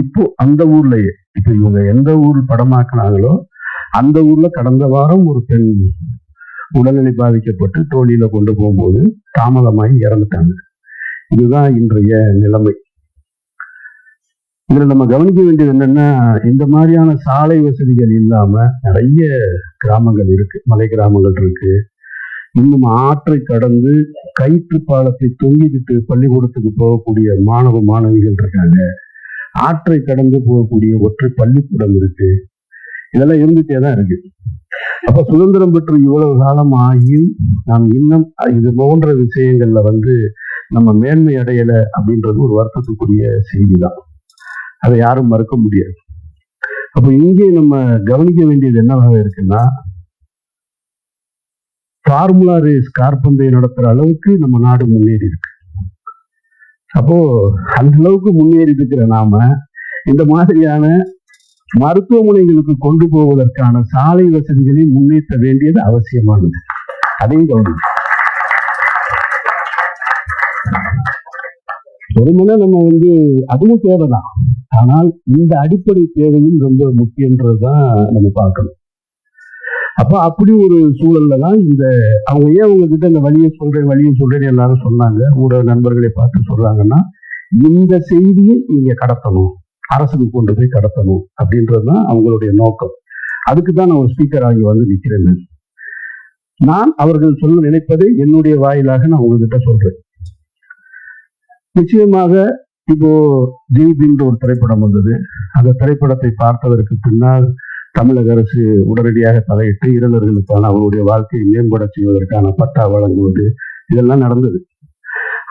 இப்போ அந்த ஊர்லயே இப்ப இவங்க எந்த ஊர் படமாக்குனாங்களோ அந்த ஊர்ல கடந்த வாரம் ஒரு பெண் உடல்நிலை பாதிக்கப்பட்டு தோழியில கொண்டு போகும்போது தாமதமாகி இறந்துட்டாங்க. இதுதான் இன்றைய நிலைமை. இதுல நம்ம கவனிக்க வேண்டியது என்னன்னா இந்த மாதிரியான சாலை வசதிகள் இல்லாம நிறைய கிராமங்கள் இருக்கு மலை கிராமங்கள் இருக்கு. இன்னும் ஆற்றை கடந்து கயிற்று பாலத்தை தொங்கிக்கிட்டு பள்ளிக்கூடத்துக்கு போகக்கூடிய மாணவ மாணவிகள் இருக்காங்க. ஆற்றை கடந்து போகக்கூடிய ஒற்றை பள்ளிக்கூடம் இருக்கு. இதெல்லாம் இருந்துட்டே தான் இருக்கு. அப்ப சுதந்திரம் பெற்று இவ்வளவு காலம் ஆகியும் நாம் இன்னும் இது போன்ற விஷயங்கள்ல வந்து நம்ம மேன்மை அடையல அப்படின்றது ஒரு வருத்தத்துக்குரிய செய்தி தான் அதை யாரும் மறுக்க முடியாது. அப்ப இங்கே நம்ம கவனிக்க வேண்டியது என்னவாக இருக்குன்னா ஃபார்முலா ரேஸ் கார்பந்தை நடத்துற அளவுக்கு நம்ம நாடு முன்னேறி இருக்கு. அப்போ அந்த அளவுக்கு முன்னேறி இருக்கிற நாம இந்த மாதிரியான மருத்துவமனைகளுக்கு கொண்டு போவதற்கான சாலை வசதிகளை முன்னேற்ற வேண்டியது அவசியமானது. அதையும் கவனம் வெறுமனே நம்ம வந்து அதுவும் தேவைதான். ஆனால் இந்த அடிப்படை தேவையும் ரொம்ப முக்கியன்றதுதான் நம்ம பார்க்கணும். அப்ப அப்படி ஒரு சூழல்ல தான் இந்த அவங்க ஏன் உங்ககிட்ட இந்த வழியை சொல்றேன் வழியை சொல்றேன்னு எல்லாரும் சொன்னாங்க. ஊடக நண்பர்களை பார்த்து சொல்றாங்கன்னா இந்த செய்தியை நீங்க கடத்தணும். அரசுக்கு கொண்டு போய் கடத்தணும் அப்படின்றதுதான் அவங்களுடைய நோக்கம். அதுக்கு தான் நான் ஒரு ஸ்பீக்கர் ஆகி வந்து நிற்கிறேன் நான். நான் அவர்கள் சொல்ல நினைப்பதை என்னுடைய வாயிலாக நான் உங்ககிட்ட சொல்றேன். நிச்சயமாக இப்போ ஜெய்பின்ற ஒரு திரைப்படம் வந்தது. அந்த திரைப்படத்தை பார்த்ததற்கு பின்னால் தமிழக அரசு உடனடியாக தலையிட்டு இருளர்களுக்கான அவருடைய வாழ்க்கையை மேம்பட செய்வதற்கான பட்டா வழங்குவது இதெல்லாம் நடந்தது.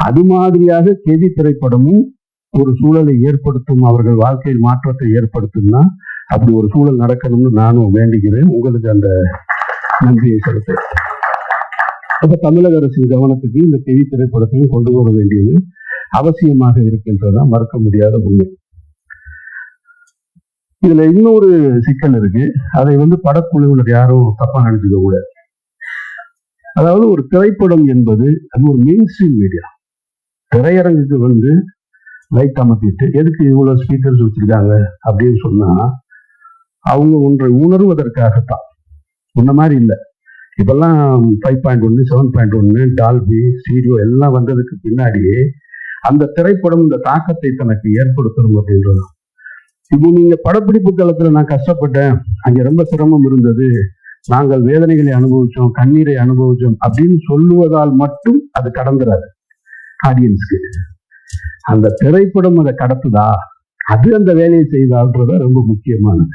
அது மாதிரியாக கெதி திரைப்படமும் ஒரு சூழலை ஏற்படுத்தும் அவர்கள் வாழ்க்கையில் மாற்றத்தை ஏற்படுத்தும்னா அப்படி ஒரு சூழல் நடக்கணும்னு நானும் வேண்டுகிறேன். உங்களுக்கு அந்த நன்றியை செலுத்தேன் அப்ப தமிழக அரசின் கவனத்துக்கு இந்த கெதி திரைப்படத்தையும் கொண்டு வர வேண்டியது அவசியமாக இருக்கின்றதான் மறுக்க முடியாத உண்மை. இதுல இன்னொரு சிக்கல் இருக்கு. அதை வந்து படக்குழுவினர் யாரும் தப்பா நினைச்சுக்க கூட. அதாவது ஒரு திரைப்படம் என்பது அது ஒரு மெயின் ஸ்ட்ரீம் மீடியா திரையரங்குக்கு வந்து லைட் அமர்த்திட்டு எதுக்கு இவ்வளவு ஸ்பீக்கர்ஸ் வச்சிருக்காங்க? அப்படின்னு சொன்னா அவங்க ஒன்றை உணர்வதற்காகத்தான். இந்த மாதிரி இல்லை. இப்பெல்லாம் ஃபைவ் பாயிண்ட் ஒன்று செவன் பாயிண்ட் ஒன்று டால்பி ஸ்டீரியோ எல்லாம் வந்ததுக்கு பின்னாடியே அந்த திரைப்படம் இந்த தாக்கத்தை தனக்கு ஏற்படுத்தணும் அப்படின்றது இப்போ நீங்க படப்பிடிப்பு காலத்துல நான் கஷ்டப்பட்டேன். அங்க ரொம்ப சிரமம் இருந்தது. நாங்கள் வேதனைகளை அனுபவிச்சோம் கண்ணீரை அனுபவிச்சோம் அப்படின்னு சொல்லுவதால் மட்டும் அது கடந்துராது ஆடியன்ஸ்க்கு அந்த திரைப்படம் அதை கடத்துதா? அது அந்த வேலையை செய்தால்ன்றத ரொம்ப முக்கியமானது.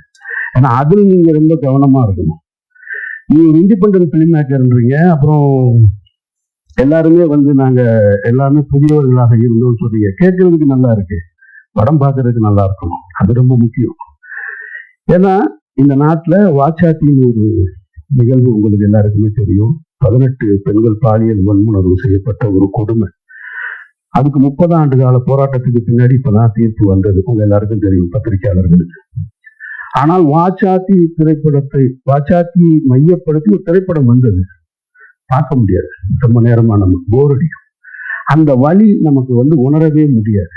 ஏன்னா அதில் நீங்க ரொம்ப கவனமா இருக்கணும். நீ ஒரு இண்டிபெண்டன்ட் பிலிம் மேக்கர்ன்றீங்க அப்புறம் எல்லாருமே வந்து நாங்க எல்லாருமே புதியவர்களாக இருந்தோம்னு சொல்றீங்க கேட்கறதுக்கு நல்லா இருக்கு. படம் பார்க்கறதுக்கு நல்லா இருக்கணும். அது ரொம்ப முக்கியம். ஏன்னா இந்த நாட்டுல வாச்சாத்தின் ஒரு நிகழ்வு உங்களுக்கு எல்லாருக்குமே தெரியும். பதினெட்டு பெண்கள் பாலியல் வன்முணர்வு செய்யப்பட்ட ஒரு கொடுமை. அதுக்கு முப்பது ஆண்டு கால போராட்டத்துக்கு பின்னாடி இப்பதான் தீர்ப்பு வந்தது. உங்க எல்லாருக்கும் தெரியும் பத்திரிகையாளர்களுக்கு. ஆனால் வாச்சாத்தி திரைப்படத்தை வாச்சாத்தியை மையப்படுத்தி ஒரு திரைப்படம் வந்தது. பார்க்க முடியாது. ரொம்ப நேரமா நமக்கு போர் அடிக்கும். அந்த வழி நமக்கு வந்து உணரவே முடியாது.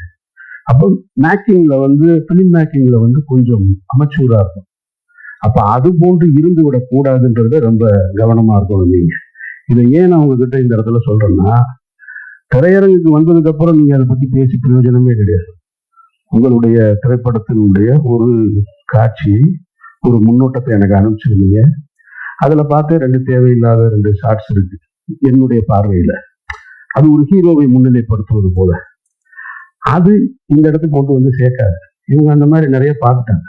அப்போ மேக்கிங்ல வந்து பிலிம் மேக்கிங்ல வந்து கொஞ்சம் அமைச்சூரா இருக்கும். அப்ப அது போன்று இருந்து விடக்கூடாதுன்றத ரொம்ப கவனமா இருக்கணும் நீங்க. இதை ஏன் நான் உங்ககிட்ட இந்த இடத்துல சொல்றேன்னா திரையரங்குக்கு வந்ததுக்கு அப்புறம் நீங்க அதை பத்தி பேசி பிரயோஜனமே கிடையாது. உங்களுடைய திரைப்படத்தினுடைய ஒரு காட்சியை ஒரு முன்னோட்டத்தை எனக்கு அனுப்பிச்சிருந்தீங்க. அதுல பார்த்து ரெண்டு தேவையில்லாத ரெண்டு ஷார்ட்ஸ் இருக்கு. என்னுடைய பார்வையில. அது ஒரு ஹீரோவை முன்னிலைப்படுத்துவது போல. அது இந்த இடத்துக்கு கொண்டு வந்து சேர்க்காது. இவங்க அந்த மாதிரி நிறைய பார்த்துட்டாங்க.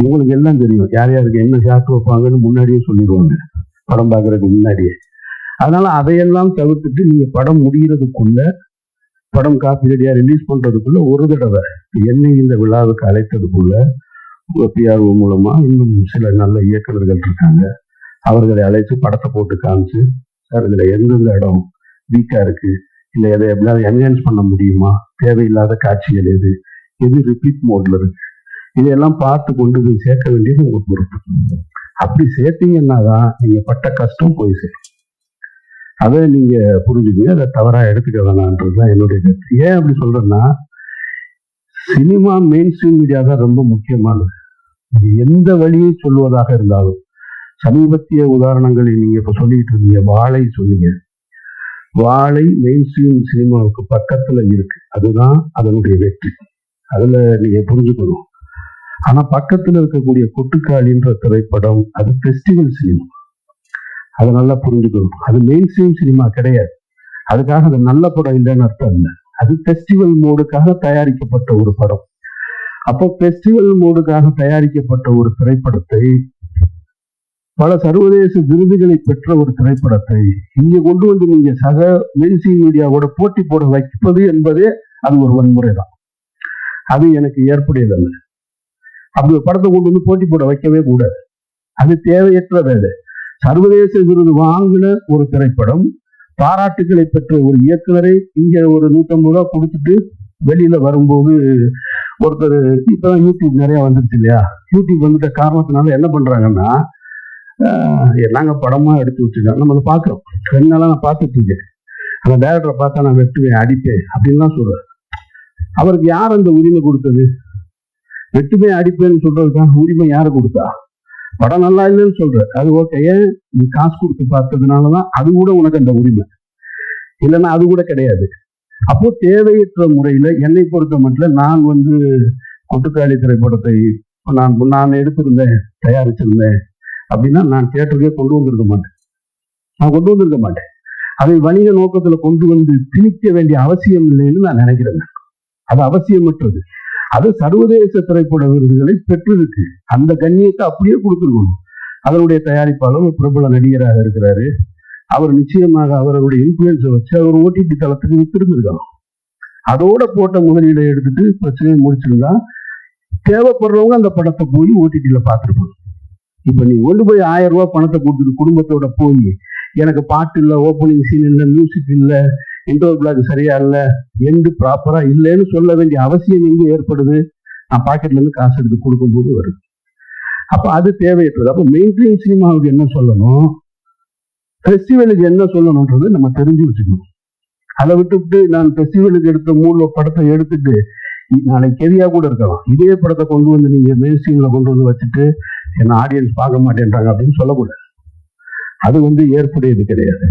இவங்களுக்கு எல்லாம் தெரியும். யார் யாருக்கு என்ன ஷாட் வைப்பாங்கன்னு முன்னாடியே சொல்லிடுவாங்க. படம் பார்க்கறதுக்கு முன்னாடியே. அதனால அதையெல்லாம் தவிர்த்துட்டு நீங்க படம் முடிகிறதுக்குள்ள படம் காப்பி ரெடியா ரிலீஸ் பண்றதுக்குள்ள ஒரு தடவை என்னை இந்த விழாவுக்கு அழைத்ததுக்குள்ள பிஆர்ஓ மூலமா இன்னும் சில நல்ல இயக்குநர்கள் இருக்காங்க. அவர்களை அழைத்து படத்தை போட்டு காமிச்சு சார் இதுல எந்தெந்த இடம் வீக்கா இருக்கு? இல்ல எதை எப்படியாவது என்ஹான்ஸ் பண்ண முடியுமா? தேவையில்லாத காட்சிகள் எது? எது ரிப்பீட் மோட்ல இருக்கு? இதையெல்லாம் பார்த்து கொண்டு போய் சேர்க்க வேண்டியது உங்க பொறுப்பு. அப்படி சேர்த்தீங்கன்னா தான் நீங்க பட்ட கஷ்டம் போய் சேரும். அதை நீங்க புரிஞ்சுக்கிங்க அதை தவறா எடுத்துக்க வேணான்றது தான் என்னுடைய கருத்து. ஏன் அப்படி சொல்றேன்னா சினிமா மெயின் ஸ்ட்ரீம் மீடியா தான் ரொம்ப முக்கியமானது. எந்த வழியை சொல்லுவதாக இருந்தாலும் சமீபத்திய உதாரணங்களை நீங்க இப்ப சொல்லிட்டு இருந்தீங்க வாழை சொன்னீங்க. வாழை மெயின் ஸ்ட்ரீம் சினிமாவுக்கு பக்கத்துல இருக்கு. அதுதான் அதனுடைய வெற்றி. அதுல நீங்க புரிஞ்சுக்கணும். ஆனா பக்கத்துல இருக்கக்கூடிய கொட்டுக்காளின்ற திரைப்படம் அது ஃபெஸ்டிவல் சினிமா அதை நல்லா புரிஞ்சுக்கணும். அது மெயின் ஸ்ட்ரீம் சினிமா கிடையாது. அதுக்காக அது நல்ல படம் இல்லைன்னு அர்த்தம் இல்லை. அது ஃபெஸ்டிவல் மோடுக்காக தயாரிக்கப்பட்ட ஒரு படம். அப்போ ஃபெஸ்டிவல் மோடுக்காக தயாரிக்கப்பட்ட ஒரு திரைப்படத்தை பல சர்வதேச விருதுகளை பெற்ற ஒரு திரைப்படத்தை இங்க கொண்டு வந்து நீங்க சக மெடிசின் மீடியாவோட போட்டி போட வைப்பது என்பதே அது ஒரு வன்முறை தான் அது எனக்கு ஏற்புடையதல்ல. அப்படி ஒரு படத்தை கொண்டு வந்து போட்டி போட வைக்கவே கூடாது. அது தேவையற்ற வேலை. சர்வதேச விருது வாங்கின ஒரு திரைப்படம் பாராட்டுகளை பெற்ற ஒரு இயக்குனரை இங்க ஒரு நூத்தம்பது ரூபா கொடுத்துட்டு வெளியில வரும்போது ஒருத்தர் இப்பதான் யூடியூப் நிறைய வந்துருச்சு இல்லையா? யூடியூப் வந்துட்ட காரணத்தினால என்ன பண்றாங்கன்னா ஆஹ் நாங்க படமா எடுத்து வச்சிருக்கோம் நம்ம அதை பாக்குறோம் கண்ணெல்லாம் நான் பார்த்துட்டு இருக்கேன். அந்த டேரக்டரை பார்த்தா நான் வெட்டுவேன் அடிப்பேன் அப்படின்லாம் சொல்றாரு. அவருக்கு யார் அந்த உரிமை கொடுத்தது? வெட்டுமே அடிப்பேன்னு சொல்றதுக்கான உரிமை யாரு கொடுத்தா? படம் நல்லா இல்லைன்னு சொல்ற அது ஓகே ஏன்? நீ காசு கொடுத்து பார்த்ததுனாலதான் அது கூட உனக்கு அந்த உரிமை. இல்லைன்னா அது கூட கிடையாது. அப்போ தேவையற்ற முறையில என்னை பொறுத்த மட்டும் நான் வந்து கொட்டுக்காளி திரைப்படத்தை நான் நான் எடுத்திருந்தேன் தயாரிச்சிருந்தேன். அப்படின்னா நான் தியேட்டருக்கே கொண்டு வந்திருக்க மாட்டேன். நான் கொண்டு வந்திருக்க மாட்டேன். அதை வணிக நோக்கத்துல கொண்டு வந்து திணிக்க வேண்டிய அவசியம் இல்லைன்னு நான் நினைக்கிறேன். அது அவசியமற்றது. அது சர்வதேச திரைப்பட விருதுகளை பெற்றிருக்கு. அந்த கண்ணியத்தை அப்படியே கொடுத்துருக்கணும். அதனுடைய தயாரிப்பாளர் பிரபல நடிகராக இருக்கிறாரு. அவர் நிச்சயமாக அவருடைய இன்ஃபுளுன்ஸை வச்சு அவர் ஓடிடி தளத்துக்கு வித்திருந்திருக்கலாம். அதோட போட்ட முதலீடை எடுத்துட்டு பிரச்சனையை முடிச்சிருந்தா தேவைப்படுறவங்க அந்த படத்தை போய் ஓடிடியில் பார்த்துருப்பாங்க இப்ப நீ கொண்டு போய் ஆயிரம் ரூபாய் பணத்தை கொடுத்துட்டு குடும்பத்தோட போய் எனக்கு பாட்டு இல்ல ஓப்பனிங் சீன் இல்ல மியூசிக் இல்ல இன்டோர் பிளாக் சரியா இல்ல எண்டு ப்ராப்பரா இல்லைன்னு சொல்ல வேண்டிய அவசியம் எங்க ஏற்படுது? நான் பாக்கெட்ல இருந்து காசு எடுத்து கொடுக்கும்போது வருது. அப்ப அது தேவையற்றது. அப்ப மெயின்டைன் சினிமாவுக்கு என்ன சொல்லணும்? ஃபெஸ்டிவலுக்கு என்ன சொல்லணும்ன்றது நம்ம தெரிஞ்சு வச்சுக்கணும். அதை விட்டுவிட்டு நான் ஃபெஸ்டிவலுக்கு எடுத்த மூணு படத்தை எடுத்துட்டு நாளைக்கு கெதியா கூட இருக்கலாம். இதே படத்தை கொண்டு வந்து நீங்க மெயின் ஸ்ட்ரீம்ல கொண்டு வந்து வச்சுட்டு என்ன ஆடியன்ஸ் பார்க்க மாட்டேன்றாங்க அப்படின்னு சொல்லக்கூடாது. அது வந்து ஏற்புடையது கிடையாது.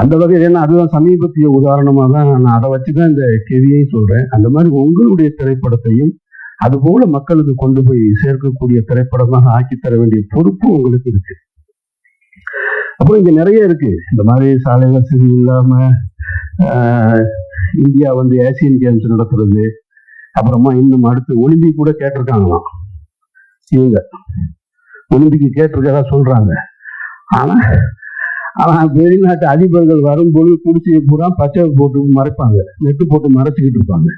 அந்த வகையில் ஏன்னா அதுதான் சமீபத்திய உதாரணமாக தான் நான் அதை வச்சுதான் இந்த கெவியையும் சொல்றேன். அந்த மாதிரி உங்களுடைய திரைப்படத்தையும் அது போல மக்களுக்கு கொண்டு போய் சேர்க்கக்கூடிய திரைப்படமாக ஆக்கி தர வேண்டிய பொறுப்பு உங்களுக்கு இருக்கு. அப்புறம் இங்க நிறைய இருக்கு. இந்த மாதிரி சாலை வசதி இல்லாம ஆஹ், இந்தியா வந்து ஏசியன் கேம்ஸ் நடத்துறது அப்புறமா இன்னும் அடுத்து ஒலிம்பிக் கூட கேட்டிருக்காங்களாம். இவங்க. ஒலிம்பிக்கு கேட்டிருக்கதா சொல்றாங்க. ஆனா ஆனா வெளிநாட்டு அதிபர்கள் வரும்பொழுது குடிசையை பூரா பச்சை போட்டு மறைப்பாங்க. நெட்டு போட்டு மறைச்சிக்கிட்டு இருப்பாங்க.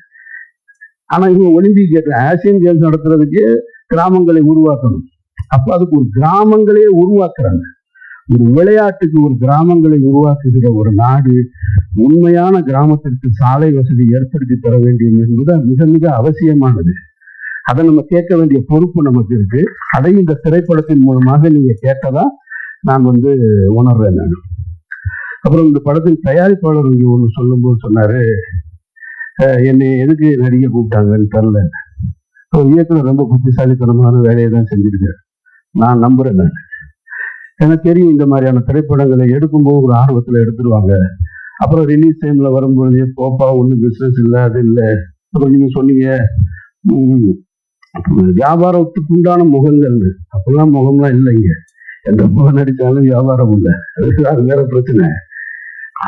ஆனா இவங்க ஒலிம்பிக் கேட்டு ஆசியன் கேம்ஸ் நடத்துறதுக்கு கிராமங்களை உருவாக்கணும். அப்ப அதுக்கு ஒரு கிராமங்களே உருவாக்குறாங்க. ஒரு விளையாட்டுக்கு ஒரு கிராமங்களை உருவாக்குகிற ஒரு நாடு உண்மையான கிராமத்திற்கு சாலை வசதி ஏற்படுத்தி தர வேண்டியது என்பது மிக மிக அவசியமானது. அதை நம்ம கேட்க வேண்டிய பொறுப்பு நமக்கு இருக்கு. அதை இந்த திரைப்படத்தின் மூலமாக நீங்க கேட்டதா நான் வந்து உணர்றேன் நான். அப்புறம் இந்த படத்தின் தயாரிப்பாளர் இங்க ஒண்ணு சொல்லும்போது சொன்னாரு என்னை எதுக்கு நடிகை கூப்பிட்டாங்கன்னு தெரில இயக்குனர் ரொம்ப புத்திசாலித்தனமான வேலையை தான் செஞ்சிருக்காரு நான் நம்புறேன் நான். எனக்கு தெரியும் இந்த மாதிரியான திரைப்படங்களை எடுக்கும்போது ஒரு ஆர்வத்துல எடுத்துருவாங்க. அப்புறம் ரிலீஸ் டைமில் வரும்பொழுது போப்பா ஒன்றும் பிசினஸ் இல்லை அது இல்லை. அப்புறம் நீங்க சொன்னீங்க வியாபாரத்துக்கு உண்டான முகங்கள் அப்பெல்லாம் முகம்லாம் இல்லைங்க எந்த முகம் நடிச்சாலும் வியாபாரம் இல்லை. அது வேற பிரச்சனை.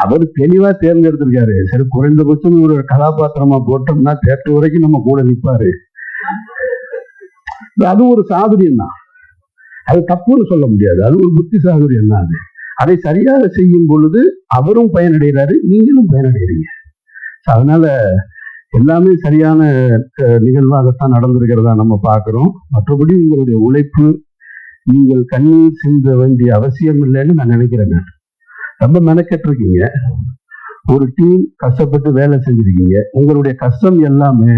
அவர் தெளிவா தேர்ந்தெடுத்திருக்காரு. சரி குறைந்தபட்சம் ஒரு கதாபாத்திரமா போட்டோம்னா தேட்டர் வரைக்கும் நம்ம கூட நிற்பாரு அது ஒரு சாதுரியம் தான் அது தப்புன்னு சொல்ல முடியாது. அது ஒரு புத்தி சாதுரியம் தான் அது. அதை சரியாக செய்யும் பொழுது அவரும் பயனடைகிறாரு நீங்களும் பயனடைகிறீங்க. அதனால எல்லாமே சரியான நிகழ்வாகத்தான் நடந்திருக்கிறதா நம்ம பார்க்குறோம். மற்றபடி உங்களுடைய உழைப்பு நீங்கள் கண்ணீர் சிந்த வேண்டிய அவசியம் இல்லைன்னு நான் நினைக்கிறேன் நான். ரொம்ப மெனக்கெட்டு இருக்கீங்க ஒரு டீம் கஷ்டப்பட்டு வேலை செஞ்சிருக்கீங்க. உங்களுடைய கஷ்டம் எல்லாமே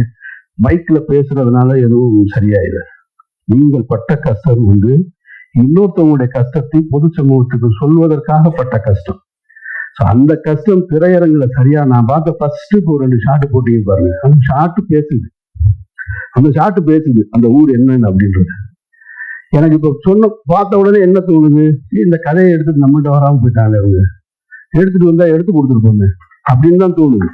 மைக்ல பேசுறதுனால எதுவும் சரியாயிடு நீங்கள் பட்ட கஷ்டம் வந்து இன்னொருத்தவங்களுடைய கஷ்டத்தை பொது சமூகத்துக்கு சொல்வதற்காக பட்ட கஷ்டம். அந்த கஷ்டம் திரையரங்குல சரியா நான் பார்த்த ஃபர்ஸ்ட் இப்போ ரெண்டு ஷார்ட் போட்டீங்க பாருங்க. அந்த ஷாட் பேசுது. அந்த ஷாட்டு பேசுது. அந்த ஊர் என்னன்னு அப்படின்றது. எனக்கு இப்போ சொன்ன பார்த்த உடனே என்ன தோணுது? இந்த கதையை எடுத்துட்டு நம்மகிட்ட வராம போயிட்டாங்க அவங்க. எடுத்துட்டு வந்தா எடுத்து கொடுத்துருப்போமே. அப்படின்னு தான் தோணுது.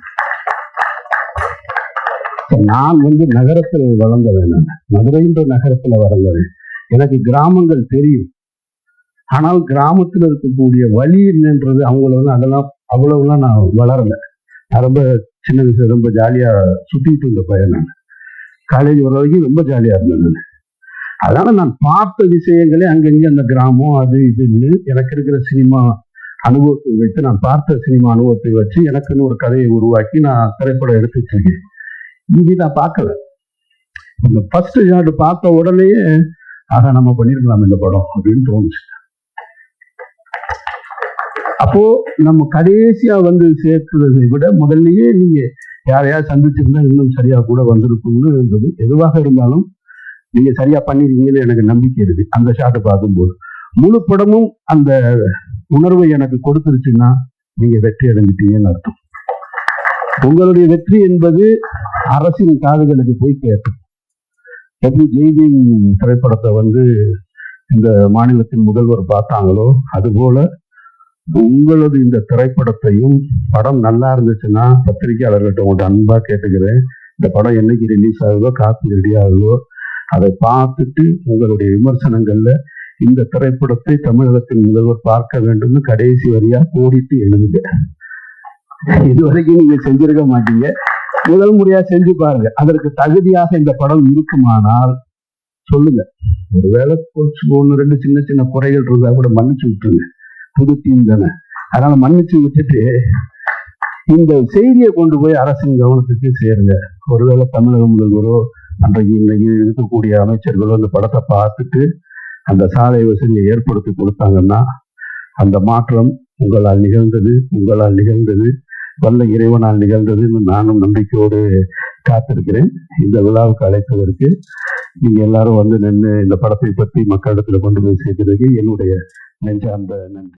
நான் வந்து நகரத்துல வளர்ந்தவன் நான். மதுரைன்ற நகரத்துல வளர்ந்தவன். எனக்கு கிராமங்கள் தெரியும். ஆனால் கிராமத்துல இருக்கக்கூடிய வழி என்னன்றது அவங்கள வந்து அதெல்லாம் அவ்வளவுலாம் நான் வளரல. நான் ரொம்ப சின்ன வயசு ரொம்ப ஜாலியா சுத்திட்டு இருந்த பையன் நான். காலேஜ் வர வரைக்கும் ரொம்ப ஜாலியா இருந்தேன் நான். அதனால நான் பார்த்த விஷயங்களே அங்கங்கே அந்த கிராமம் அது இதுன்னு எனக்கு இருக்கிற சினிமா அனுபவத்தை வைத்து நான் பார்த்த சினிமா அனுபவத்தை வச்சு எனக்குன்னு ஒரு கதையை உருவாக்கி நான் திரைப்படம் எடுத்துட்டு இருக்கேன். இது நான் பார்க்கல. இந்த ஃபர்ஸ்ட் ஷாட் பார்த்த உடனேயே ஆக நம்ம பண்ணிருக்கலாம் இந்த படம் அப்படின்னு தோணுச்சு. அப்போ நம்ம கடைசியா வந்து சேர்க்கிறதை விட முதல்லயே நீங்க யாரையாவது சந்திச்சிருந்தா இன்னும் சரியா கூட வந்திருக்கும்னு இருந்தது. எதுவாக இருந்தாலும் நீங்க சரியா பண்ணிருக்கீங்கன்னு எனக்கு நம்பிக்கை இருக்கு. அந்த ஷாட்டை பார்க்கும்போது. முழு படமும் அந்த உணர்வை எனக்கு கொடுத்துருச்சுன்னா நீங்க வெற்றி அடைஞ்சிட்டீங்கன்னு அர்த்தம். உங்களுடைய வெற்றி என்பது அரசின் காதுகளுக்கு போய் கேட்கும். எப்படி ஜெய்பீம் திரைப்படத்தை வந்து இந்த மாநிலத்தின் முதல்வர் பார்த்தாங்களோ அதுபோல உங்களது இந்த திரைப்படத்தையும் படம் நல்லா இருந்துச்சுன்னா பத்திரிகையாளர்கிட்ட உங்கள்கிட்ட அன்பா கேட்டுக்கிறேன். இந்த படம் என்னைக்கு ரிலீஸ் ஆகுதோ காப்பி ரெடி ஆகுதோ அதை பார்த்துட்டு உங்களுடைய விமர்சனங்கள்ல இந்த திரைப்படத்தை தமிழகத்தின் முதல்வர் பார்க்க வேண்டும்னு கடைசி வரியா கோடிட்டு எழுதுங்க. இது வரைக்கும் நீங்க செஞ்சிருக்க மாட்டீங்க. முதல் முறையா செஞ்சு பாருங்க. அதற்கு தகுதியாக இந்த படம் இருக்குமானால் சொல்லுங்க. ஒருவேளை ஒன்று ரெண்டு சின்ன சின்ன குறைகள் இருந்தா கூட மன்னிச்சு விட்டுருங்க. புது அதனால மன்னிச்சு விட்டுட்டு இந்த செய்தியை கொண்டு போய் அரசின் கவனத்துக்கு சேருங்க. ஒருவேளை தமிழக முதல்வரோ அன்றைக்கு இன்னைக்கு இருக்கக்கூடிய அமைச்சர்களோ அந்த படத்தை பார்த்துட்டு அந்த சாலை வசதியை ஏற்படுத்தி கொடுத்தாங்கன்னா அந்த மாற்றம் உங்களால் நிகழ்ந்தது உங்களால் நிகழ்ந்தது வல்ல இறைவனால் நிகழ்ந்ததுன்னு நானும் நம்பிக்கையோடு காத்திருக்கிறேன். இந்த விழாவுக்கு அழைத்ததற்கு நீங்க எல்லாரும் வந்து நின்று இந்த படத்தை பற்றி மக்களிடத்துல கொண்டு போய் சேர்க்கிறதுக்கு என்னுடைய நெஞ்சார்ந்த நன்றி.